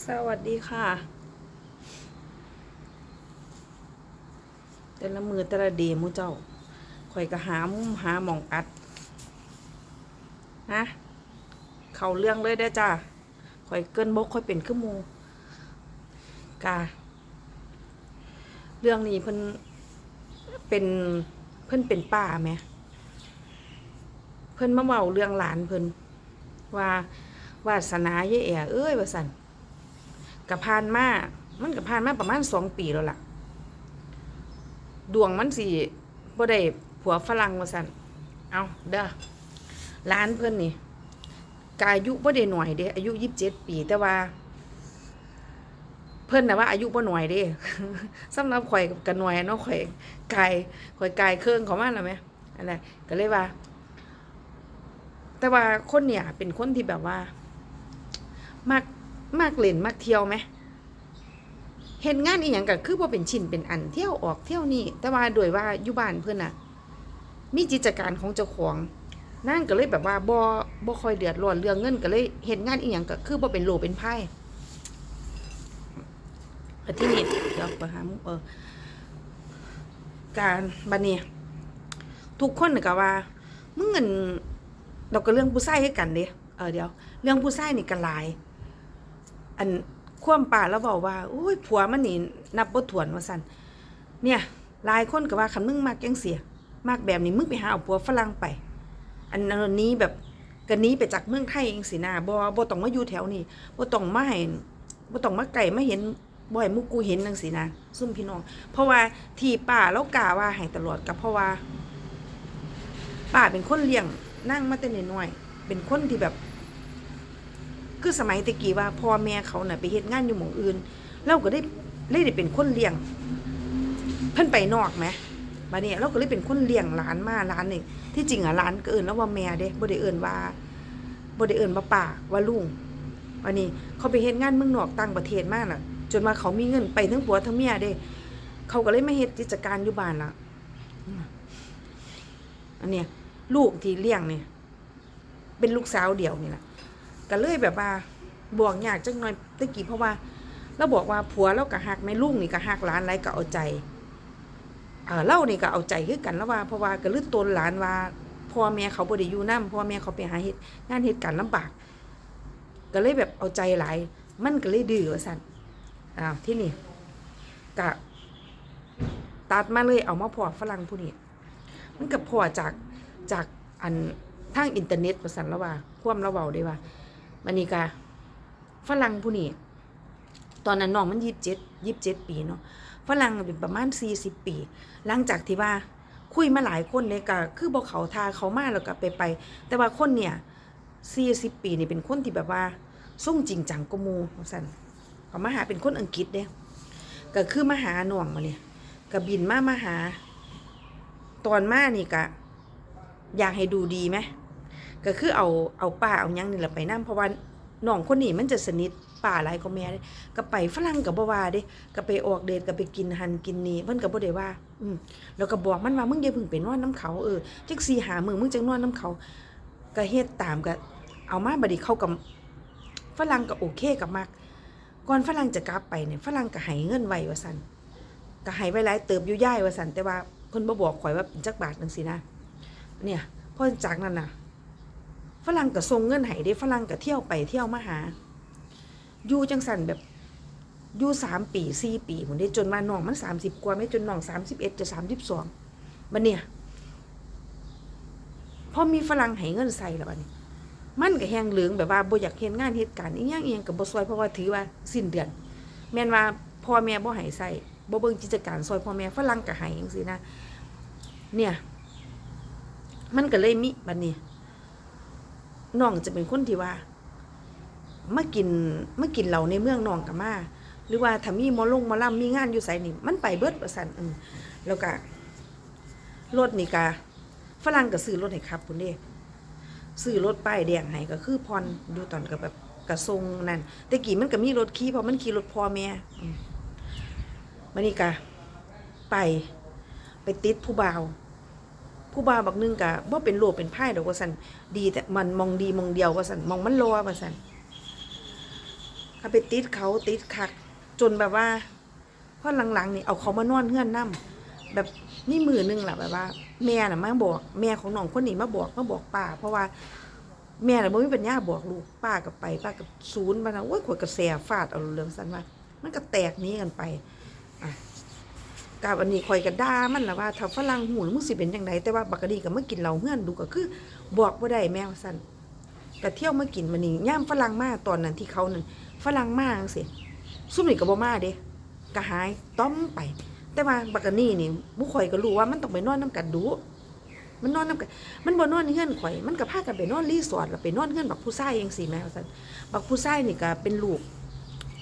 สวัสดีค่ะ แต่ละมือแต่ละเดมูเจ้าข่อยก็หามุมหาหมองอัดนะเขาเรื่องเลยได้จ้าข่อยเกินบกข่อยเป็นขึ้นมูกาเรื่องนี้เพิ่นเป็นเพิ่นเป็นป้าไหม เพิ่นมาเมาเรื่องหลานเพิ่นว่าวาสนาเย่แอ๋เอ้ยวาสัน กับพานมามันกับพานมาประมาณสองปีแล้วล่ะ ดวงมันสิบ่ได้ผัวฝรั่งว่าซั่นเอาเด้อร้านเพิ่อนนี่กอายุบ่ได้หน่อยเด้อายุยี่สิบเจ็ดปีแต่ว่า เพิ่อนน่ะว่าอายุบ่หน่อยเด้สำหรับข่อยกับหน่อยเนาะข่อยกายข่อยกายเครื่องเขามาแล้วไหมอันนั้นก็เลยว่า แต่ว่าคนเนี่ยเป็นคนที่แบบว่า มาก มากเล่นมากเที่ยวไหมเห็นงานอีหยังก็คือบ่าเป็นชิ้นเป็นอันเที่ยวออกเที่ยวนี่แต่ว่าโดยว่าอยู่บ้านเพิ่นน่ะ มีกิจการของเจ้าของนั่นก็เลยแบบว่าบ่บ่คอยเดือดร้อนเรื่องเงินก็เลยเห็นงานอีหยังก็คือบ่าเป็นโลเป็นไพ่แต่ที่นี่เดี๋ยวไปหามุเออการบัดนี้ทุกคนก็ว่ามึงเงินเราก็เรื่องผู้ชายให้กันเด้เออเดี๋ยว เรื่องผู้ชายนี่ก็หลาย อันความป่าแล้วบอกว่าโอ้ยผัวมันนี่นับบ่ถวนว่าซั่นเนี่ยหลายคนก็ว่าคันมึงมักจังเสีย มากแบบนี้มึงไปหาเอาผัวฝรั่งไป อันนนี้แบบกันนี้ไปจากเมืองไทยเองสินะบ่บ่ต้องมาอยู่แถวนี้บ่ต้องมาให้บ่ต้องมาไก่มาเห็นบ่ให้หมุกกูเห็นจังสินะซุ่มพี่น้อง เพราะว่าที่ป้าแล้วกาว่าให้ตลอดก็เพราะว่าป้าเป็นคนเลี้ยงนั่งมาแต่น้อยเป็นคนที่แบบ คือสมัยตะกี้ว่าพ่อแม่เขาน่ะไปเฮ็ดงานอยู่หม่องอื่น เราก็ได้เลยได้เป็นคนเลี้ยง เพิ่นไปนอกไหมบัดนี้เราก็เลยเป็นคนเลี้ยงหลานมาหลานนี่ที่จริงอะหลานก็เอิ้นแล้วว่าแม่เด้บ่ได้เอิ้นว่าบ่ได้เอิ้นว่าป้าว่าลุงวันนี้เขาไปเฮ็ดงานเมืองนอกต่างประเทศมากน่ะ จนว่าเขามีเงินไปทั้งผัวทั้งเมียเด้ เขาก็เลยมาเฮ็ดกิจการอยู่บ้านล่ะอันเนี้ยลูกที่เลี้ยงเนี่ยเป็นลูกสาวเดียวนี่แหละ ก็เลยแบบว่าบวกยากจังหน่อยตะกี้เพราะว่าเราบอกว่าผัวเราก็หักแม่ลุงนี่ก็หักหลานไรก็เอาใจเล่านี่ก็เอาใจคือกันแล้วว่าเพราะว่าก็ลือตนหลานว่าพ่อแม่เขาบ่ได้อยู่นํพ่อแม่เขาไปหาเฮ็ดงานเหตุการณ์ลำบาก ก็เลยแบบเอาใจหลายมันก็เลยดื้อว่าซั่นอ้าวที่นี่ก็ตัดมาเลยเอามาพอฝรั่งผู้นี้มันก็พอจากจากอันทางอินเทอร์เน็ตว่าซั่นแล้วว่า ควมเราเว้าได้ว่า มันนี่กาฝรั่งผู้นี้ตอนนั้นน้องมันยี่สิบเจ็ดยี่สิบเจ็ดปีเนาะฝรั่งเป็นประมาณสี่สิบปี หลังจากที่ว่าคุยมาหลายคนเลยก็คือบอกเขาทาเขามาแล้วก็ไปไป แต่ว่าคนเนี่ยสี่สิบปีนี่เป็นคนที่แบบว่าส่งจริงจังกว่าหมูสันเขามาหาเป็นคนอังกฤษเด้ก็คือมาหาหน่วงมาเนี่ยก็บินมามาหา ตอนมานี่ก็อยากให้ดูดีไหม ก็คือเอาเอาป้าเอายังนี่แหละไปนํเพราะว่าน้องคนนี้มันจะสนิทป้าหลายกว่าแม่เด้ก็ไปฝรั่งกับบ่ว่าเด้ก็ไปออกเดทก็ไปกินหันกินนี่เพิ่นก็บ่ได้ว่า อืมแล้วก็บอกมันว่ามึงอย่าเพิ่งไปนอนน้ำเขาเออจักสี่หามึงมึงจังนอนน้ำเขาก็เฮ็ดตามก็เอามาบัดนี้เข้ากับฝรั่งก็โอเคกับมักก่อนฝรั่งจะกลับไปเนี่ยฝรั่งก็ให้เงินไว้ว่าซั่นก็ให้ไว้หลายเติบอยู่ย่ายว่าซั่นแต่ว่าเพิ่นบ่บอกข่อยว่าเป็นจักบาทจังซี่นะเนี่ยพอจากนั้นน่ะ ฝรั่งก็ส่งเงินให้ได้ฝรั่งก็เที่ยวไปเที่ยวมาหา อยู่จังสันแบบอยู่สามปีสี่ปีผมได้จนมาน้องมันสามสิบกว่าไม่จนน้องสามสิบเอ็ดจะสามสิบสองบันเนี่ยพอมีฝรั่งให้เงินใส่แล้วบัดนี้ มันก็แหงเหลืองแบบว่าบ่อยากเห็นงานเหตุการณ์อีหยังอีหยังก็บ่ซอยเพราะว่าถือว่าสิ้นเดือน แม่นว่าพ่อแม่บ่ให้ใส่บ่เบิ่งกิจการซอยพ่อแม่ฝรั่งก็ให้จังซี่นะ เนี่ย มันก็เลยมีบัดนี้ น้องจะเป็นคนที่ว่ามากินมากินเหล้าในเมืองน้องกับมาหรือว่าถ้ามีมอลงมอลำมีงานอยู่ไสนี่มันไปเบิดประสันอืมแล้วก็รถนี่ก็ฝรั่งก็ซื้อรถให้ขับพุ่นเด้ซื้อรถป้ายแดงให้ก็คือพรอยู่ตอนกับแบบกระทรงนั่นแต่กี้มันก็มีรถขี่เพราะมันขี่รถพ่อแม่อืมมันนี่ก็ไปไปติดผู้บ่าว ผู้บ่าวบักนึงกะบ่เป็นโลเป็นไพ่ดอกว่าสันดีแต่มันมองดีมองเดียวว่าสันมองมันรอว่าสันถ้าไปติดเขาติดคัก จนแบบว่าพอหลังๆนี่เอาเขามานอนเฮือนนํแบบนี่มือหนึงแหละแบบว่า แม่น่ะมาบอก แม่ของน้องคนนี้มาบอกมาบอกป้า เพราะว่าแม่น่ะบ่มีปัญญาบอกลูกป้ากับไป ป้ากับศูนย์มานะโอ้ยขวดกระแสฟาดเอาเรื่องสันว่ามันก็แตกนี้กันไปอะ กับอันนี้คอยกันด่ามันละว่าถ้าฝรั่งหูมึงสิเป็นจังไดแต่ว่าบักกะดีก็มากินเหล้าเฮื่อนดูก็คือบอกบ่าได้แมว่าซั่นก็เที่ยวมากินมานี่ย่ามฝรั่งมาตอนนั้นที่เขานั่นฝรั่งมาจังซี่ซุ่มนี่ก็บ่มาเด้ก็หายต้อมไป แต่ว่าบักกะนี่นี่บุข่อยก็รู้ว่ามันต้องไปนอนนํกันดู มันนอนนํกันมันบ่นอนเฮื่อนข่อย มันก็พากันไปนอนรีสอร์ทแล้วไปนอนเฮื่อนบักผู้ชายจังซี่แมว่าซั่นบักผู้ชายนี่ก็เป็นลูก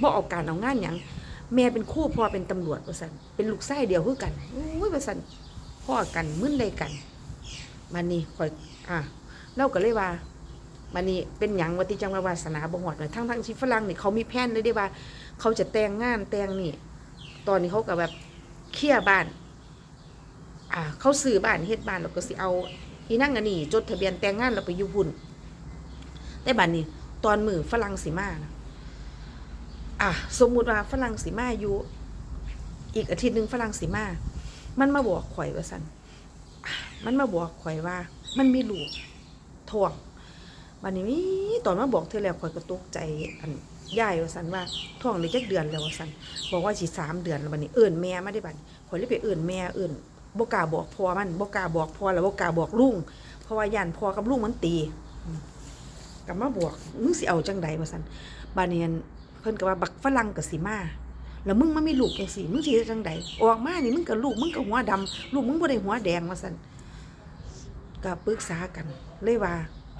บ่เอาการเอางานหยัง แม่เป็นคู่พ่อเป็นตำรวจว่าซั่นเป็นลูกชายเดียวคือกันโอ้ยว่าซั่นพ่อกันมึนได้กันมันนี่ข่อยอะเราก็เลยว่ามันนี่เป็นหยังว่าที่จังวาวาสนาบ่ฮอดหน่อยทั้งทั้งที่ฝรั่งนี่เขามีแผนเลยเด้ว่า เขาจะแต่งงานแต่งนี่ ตอนนี้เขาก็แบบเคลียบ้าน อ่า เขาซื้อบ้านเฮ็ดบ้านแล้วก็สิเอาอีนั่งอันนี้จดทะเบียนแต่งงานแล้วไปอยู่พุ่นแต่บัดนี้ ตอนมือฝรั่งสิมานะ อะสมมุติว่าฝรั่งสิมาอยู่ อีกอาทิตย์หนึ่งฝรั่งสิมา มันมาบอกข่อยว่าซั่นอะมันมาบอกข่อยว่า มันมีลูกท้องบัดนี้ตอนมาบอกเธอแล้วข่อยก็ตกใจอันยายว่าซั่นว่าท้องได้จักเดือนแล้วว่าซั่นบอกว่าสิสามเดือนแล้วบัดนี้เอิ้นแม่ไมาได้บัดข่อยเลยไปเอิ้นแม่เอิ้นบกาบอกพอมันบกาบอกพอแล้วบกาบอกลุงเพราะว่าย่านพอกับลุงมันตีกลับมาบอกมึงสิเอาจังใดมาสันบาเนียน พิ่นก็ว่าบักฝรั่งกับสิมาแล้วมึงมามีลูกจังสีมึงสิเฮ็ดจังใดออกมานี่มึงกับลูกมึงกับหัวดำลูกมึงบ่ได้หัวแดงมาสันก็ปรึกษากัน เลยว่า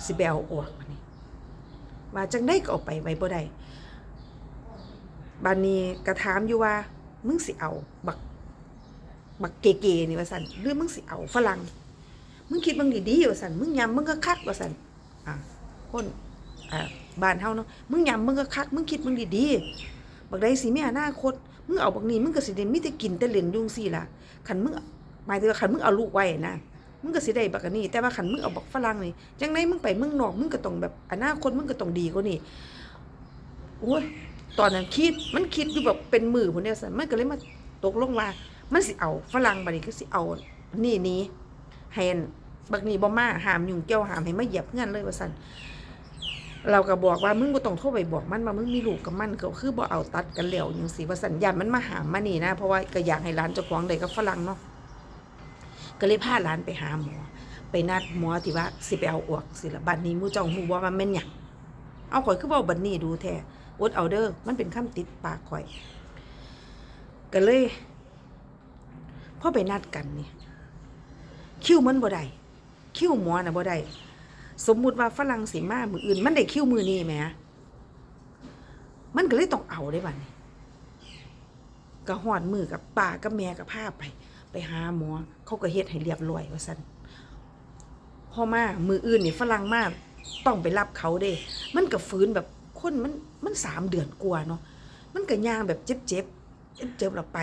สิไปเอออกมานี่ว่าจังได้ก็เอาไปไว้บ่ได้บานนี้ก็ถามอยู่ว่า มึงสิเอา บัก บักเก๋ๆนี่ว่าสันหรือมึงสิเอาฝรั่งมึงคิดมึงดีๆว่าสันมึงยำมึงก็คักว่าสันอะคนอ่า บ้านเฮาเนาะมึงยำมึงก็คักมึงคิดมึงดีๆบักใดสิมีอนาคตมึงเอาบักนี้มึงก็สิได้มีแต่กินแต่เล่นยุ่งซี่ล่ะคันมึงหมายถึงว่าคันมึงเอาลูกไว้นะมึงก็สิได้บักนี้ แต่ว่าคันมึงเอาบักฝรั่งนี่จังไดมึงไปมึงนอกมึงก็ต้องแบบอนาคตมึงก็ต้องดีกว่านี้โอ้ยตอนนั้นคิดมันคิดอยู่แบบเป็นมือพุ่นเนี่ยสันมันก็เลยมาตกลงว่ามันสิเอาฝรั่งบัดนี้ก็สิเอานี่นี้ให้อันบักนี้บ่มาหามยุ่งเกี่ยวหามให้มาเหยียบเงินเลยว่าซั่น เราก็บอกว่ามึงบ่ต้องโทรไปบอกมันว่ามึงมีลูกกับมันก็คือบ่เอาตัดกันแล้วจังซี่ว่าซั่นย่านมันมาหามานี่นะ เพราะว่าก็อยากให้หลานเจ้าของได้กับฝรั่งเนาะก็เลยพาหลานไปหาหมอ ไปนัดหมอที่ว่าสิไปเอาออกสิละบัดนี้มู่เจ้าฮู้บ่ว่ามันแม่นหยังเอาข่อยคือเว้าบัดนี้ดูแท้อดเอาเด้อมันเป็นคำติดปากข่อยก็เลยพอไปนัดกันนี่คิวมันบ่ได้คิวหมอน่ะบ่ได้ สมมุติว่าฝรั่งสิมามืออื่น มันได้คิ้วมือนี้แหมมันก็เลยต้องเอาได้บัดนี้ก็ฮอดมือกับป้ากับแม่กับพาไป ไปหาหมอเขาก็เฮ็ดให้เรียบร้อยว่าซั่นพ่อมามืออื่นนี่ฝรั่งมาต้องไปรับเขาเด้ มันก็ฟื้นแบบคนมันมันสามเดือนกว่าเนาะมันก็ย่างแบบเจ็บเจ็บเจ็บๆแล้วไป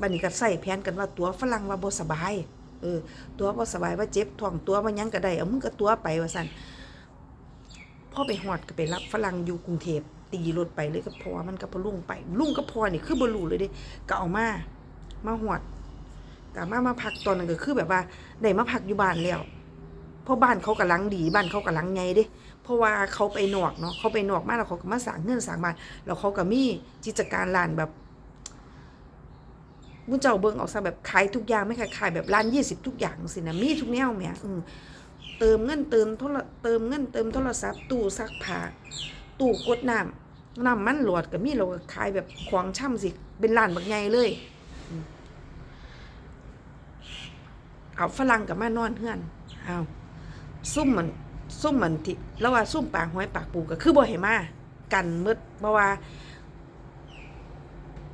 บัดนี้ก็ใส่แผนกันว่าตัวฝรั่งว่าบ่สบาย เออ ตัวบ่าสบายว่าเจ็บท้องตัวว่ายังก็ได้เอามึงก็ตัวไปว่าซั่นพ่อไปฮอดก็ไปรับฝรั่งอยู่กรุงเทพตีรถไปเลยก็พอมันก็พอลุงไปลุงก็พอนี่คือบรูเลยเด้ก็เอามามาฮอดก็มามาพักตอนนั้นก็คือแบบว่าได้มาพักอยู่บ้านแล้วเพราะบ้านเขากำลังดีบ้านเขากำลังใหญ่เด้ เพราะว่าเขาไปนอกเนาะเขาไปนอกมากแล้วเขาก็มาสร้างเงินสร้างบาแล้วเขาก็มีกิจการร้านแบบ มุนเจ้าเบิ่งออกซะแบบขายทุกอย่างไม่ขายขายแบบร้านยี่สิบทุกอย่างสินะมีทุกแนวแหม่อืมเติมเงินเติมโทรเติมเงินเติมโทรศัพท์ตู้ซักผ้าตู้กดน้ำน้ำมันหลอดก็มีเราก็ขายแบบของช่ำสิเป็นร้านบักใหญ่เลยเอาฝรั่งกับมานอนเฮือนเอาซุ่มมันซุ่มมันที่แล้วว่าซุ่มปากห้อยปากปูก็คือบ่ให้มากันหมืดเพราะว่า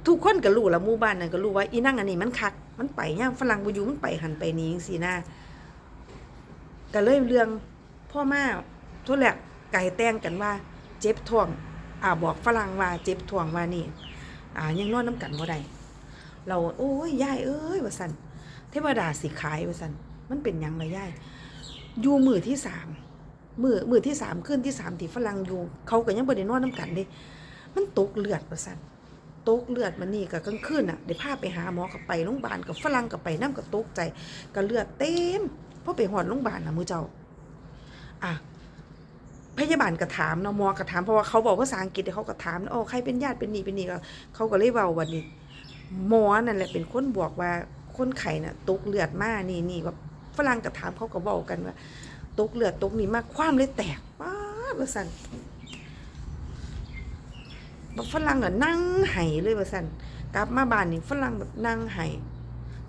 ทุกคนก็รู้ละหมู่บ้านนั่นก็รู้ว่าอีนั่งอันนี้มันคัก มันไปย่างฝรั่งบ่อยู่มันไปหันไปนี้จังซี่นะก็เลยเรื่องพ่อมาทุแลกไก่แต่งกันว่า เจ็บท้องอ่าบอกฝรั่งว่าเจ็บท้องว่านี่ อ่ายังนอนน้ำกันบ่ได้เราโอ้ยยายเอ้ยว่าซั่นเทวดาสิขายว่าซั่นมันเป็นยังล่ะยายอยู่มือที่สามมือมือที่สามขึ้นที่สามที่ฝรั่งอยู่ เขาก็ยังบ่ได้นอนน้ำกันเด้มันตกเลือดว่าซั่น ตกเลือดมันนี่ก็กลางคืนน่ะได้พาไปหาหมอกับไปโรงพยาบาลกับฝรั่งกับไปน้ำกับตกใจก็เลือดเต็มพอไปหอดโรงพยาบาลน่ะมือเจ้า อะพยาบาลก็ถามเนาะหมอก็ถามเพราะว่าเขาบอกภาษาอังกฤษเดี๋ยวเขาก็ถามโอ๋อใครเป็นญาติเป็นนี่เป็นนี่ก็เขาก็เลยเว้าวันนี้หมอนั่นแหละเป็นคนบอกว่าคนไข้น่ะตกเลือดมานี่นี่แบบฝรั่งก็ถามเขาก็เว้ากันว่าตกเลือดตกนี่มากความเลยแตกว้าว่าซั่น แบบฝรั่งอะนั่งไห้เลยว่าซั่นกลับมาบ้านนี่ฝรั่งแบบนั่งไห้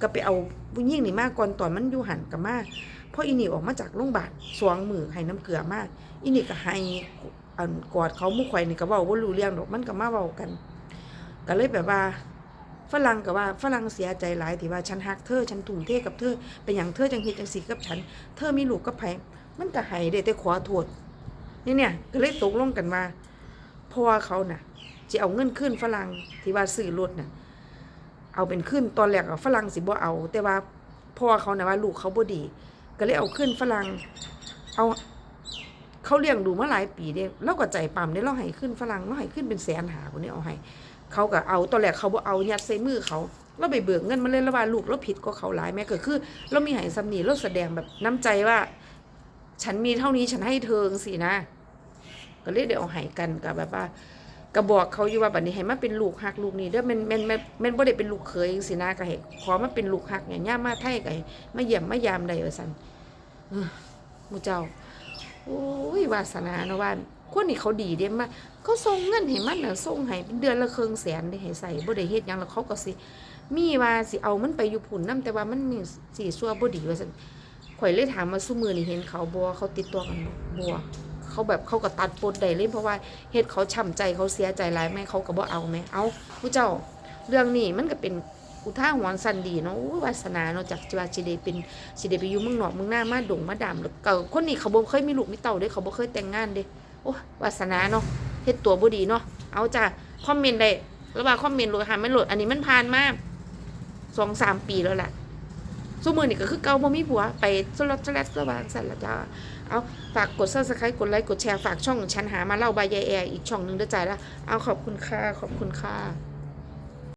ก็ไปเอาผู้หญิงนี่มาก่อนตอนมันอยู่หันกับมาพออีนี่ออกมาจากโรงพยาบาลสวงมือให้น้ำเกลือมาอีนี่ก็ให้อันกอดเขามู่ข่อยนี่ก็เว้าบ่รู้เรื่องดอกมันก็มาเว้ากัน ก็เลยแบบว่าฝรั่งก็ว่าฝรั่งเสียใจหลายที่ว่าฉันฮักเธอฉันทุ่มเทกับเธอเป็นอย่างเธอจังเฮ็ดจังสีกับฉัน เธอมีลูกกับไผมันก็ให้ได้แต่ขอโทษนี่เนี่ยก็เลยตกลงกันว่าเพราะว่าเขาน่ะ จะเอาเงินขึ้นฝรั่งที่ว่าซื้อรถน่ะ เอาเป็นขึ้นตอนแรกฝรั่งสิบ่เอา แต่ว่าพ่อเขาน่ะว่าลูกเขาบ่ดี ก็เลยเอาขึ้นฝรั่งเอาเขาเลี้ยงดูมาหลายปีเด้เราก็ใจปั๊มเด้เราให้ขึ้นฝรั่งเราให้ขึ้นเป็นแสนหาคนนี้เอาให้เขาก็เอาตอนแรกเขาบ่เอายัดใส่มือเขาเราไปเบิกเงินมาเลยแล้วว่าลูกเราผิดก็เขาหลายแม่ก็คือ เรามีให้สำนีเราแสดงแบบน้ำใจว่า ฉันมีเท่านี้ฉันให้เธอสินะ ก็เลยได้เอาให้กันกับแบบว่า ก็บอกเขาอยู่ว่าบัดนี้ให้มาเป็นลูกฮักลูกนี่เด้อแม่นแม่นแม่นแม่นบ่ได้เป็นลูกเขยจังซี่นะก็ให้ขอมาเป็นลูกฮักเนี่ยย่ามมาไทยก็ให้มาเยี่ยมมายามได้ว่าซั่นเออหมู่เจ้าโอ้ยวาสนาเนาะว่าคนนี้เขาดีเด้มาเขาส่งเงินให้มันน่ะส่งให้เป็นเดือนละครึ่งแสนได้ให้ใส่บ่ได้เฮ็ดหยังแล้วเขาก็สิมีว่าสิเอามันไปอยู่พุ่นนํแต่ว่ามันมีสิซัวบ่ดีว่าซั่นข่อยเลยถามว่าซุมือนี้เห็นเขาบ่เขาติดตัวกันบ่บ่ เขาแบบเขาก็ตัดปดได้เลยเพราะว่าเฮ็ดเขาช้ำใจเขาเสียใจหลายแม่เขาก็บ่เอาแม่เอาผู้เจ้าเรื่องนี้มันก็เป็นอุท่าหรณ์สันดีเนาะวาสนาเนาะจากที่ว่าสิได้เป็นสิได้ไปอยู่เมืองนอกเมืองหน้ามาดงมาดำแล้วก็คนนี้เขาบ่เคยมีลูกมีเต้าเด้เขาบ่เคยแต่งงานเด้โอ้วาสนาเนาะเฮ็ดตัวบ่ดีเนาะเอาจ้ะคอมเมนต์ได้ระหว่างคอมเมนต์โหลดหาไม่โหลดอันนี้มันผ่านมาสองสามปีแล้วแหละ ซุมื้อนี่ก็คือเก่าบ่มีผัวไปสลัดสลัดสว่างสันละจ้าเอาฝากกดซับสไครต์กดไลค์กดแชร์ฝากช่องฉันหามาเล่าบายยายแอร์อีกช่องหนึ่งด้วยใจละเอาขอบคุณค่ะขอบคุณค่ะ